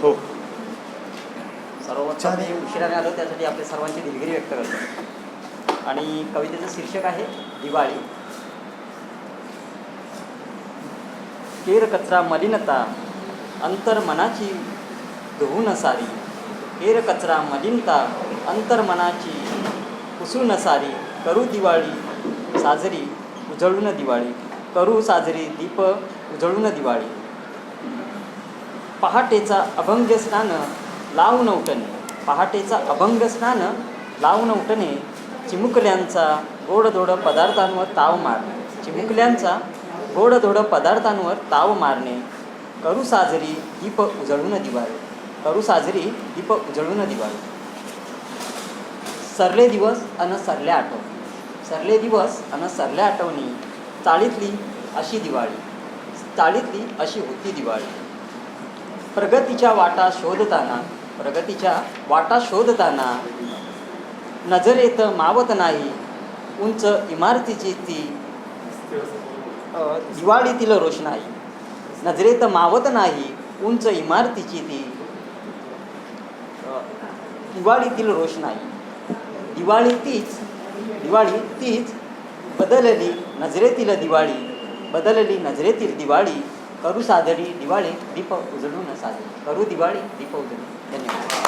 हो. सर्वप्रथम मी उशिराने आलो त्यासाठी आपल्या सर्वांची दिलगिरी व्यक्त करतो. आणि कवितेचं शीर्षक आहे दिवाळी. केर कचरा मलिनता अंतर मनाची धुवून सारी. केर कचरा मलिनता अंतर मनाची पुसून सारी. करू दिवाळी साजरी उजळून दिवाळी. करू साजरी दीप उजळून दिवाळी. पहाटेचा अभंग स्नान लावून उठणे. पहाटेचा अभंग स्नान लावून उठणे. चिमुकल्यांचा गोडधोड पदार्थांवर ताव मारणे. चिमुकल्यांचा गोडधोड पदार्थांवर ताव मारणे. करू साजरी दीप उजळून दिवाळी. करू साजरी दीप उजळून दिवाळी. सरले दिवस अन सरल्या आठवणी. सरले दिवस अन सरल्या आठवणी. चाळीतली अशी दिवाळी. चाळीतली अशी होती दिवाळी. प्रगतीच्या वाटा शोधताना प्रगतीच्या वाटा शोधताना नजरेत मावत नाही. उंच इमारतीची ती दिवाळीतील रोषणाई. नजरेत मावत नाही उंच इमारतीची ती दिवाळीतील रोषणाई. दिवाळी तीच दिवाळी तीच बदलली नजरेतील दिवाळी बदलली नजरेतील दिवाळी. करू साजरी दिवाळी दीप उजळून साजरी. करू दिवाळी दीप उजळून. धन्यवाद.